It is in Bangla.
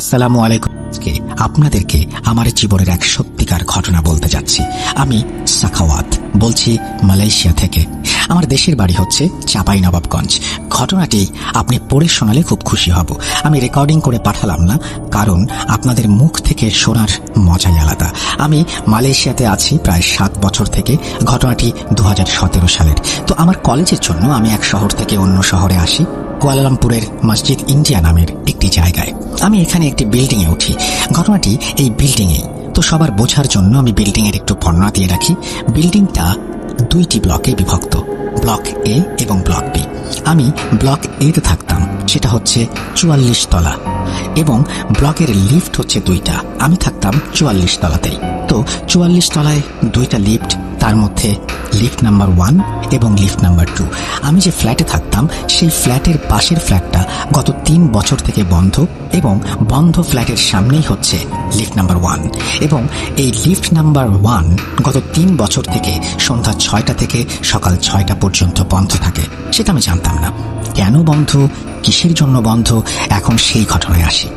আসসালামু আলাইকুম। আজকে আপনাদেরকে আমার জীবনের এক সত্যিকার ঘটনা বলতে যাচ্ছি। আমি সাখাওয়াত, বলছি মালয়েশিয়া থেকে। আমার দেশের বাড়ি হচ্ছে চাপাই নবাবগঞ্জ। ঘটনাটি আপনি পড়ে শোনালে খুব খুশি হব। আমি রেকর্ডিং করে পাঠালাম না, কারণ আপনাদের মুখ থেকে শোনার মজাই আলাদা। আমি মালয়েশিয়াতে আছি প্রায় সাত বছর থেকে, ঘটনাটি দু হাজার সতেরো সালের। তো আমার কলেজের জন্য আমি এক শহর থেকে অন্য শহরে আসি। কুয়ালালামপুরের মসজিদ ইন্ডিয়া নামের একটি জায়গায়। আমি এখানে একটি বিল্ডিং এ উঠি। ঘটনাটি এই বিল্ডিং এ তো সবার বোঝার জন্য আমি বিল্ডিং এর একটু বর্ণনা দিয়ে রাখি। বিল্ডিংটা দুইটি ব্লকে বিভক্ত। ব্লক এ এবং ব্লক বি। আমি ব্লক এতে থাকতাম। সেটা হচ্ছে চুয়াল্লিশ তলা। এবং ব্লকের লিফট হচ্ছে দুইটা। আমি থাকতাম চুয়াল্লিশ তলাতেই। তো চুয়াল্লিশ তলায় দুইটা লিফট, তার মধ্যে লিফট নাম্বার ওয়ান এবং লিফট নাম্বার টু। আমি যে ফ্ল্যাটে থাকতাম, সেই ফ্ল্যাটের পাশের ফ্ল্যাটটা গত তিন বছর থেকে বন্ধ এবং বন্ধ ফ্ল্যাটের সামনেই হচ্ছে লিফট নাম্বার ওয়ান। এবং এই লিফট নাম্বার ওয়ান গত তিন বছর থেকে সন্ধ্যা ছয়টা থেকে সকাল ছয়টা পর্যন্ত বন্ধ থাকে। সেটা আমি জানতাম না। কেন বন্ধ? কিসের জন্য বন্ধ? এখন সেই ঘটনায় আসি।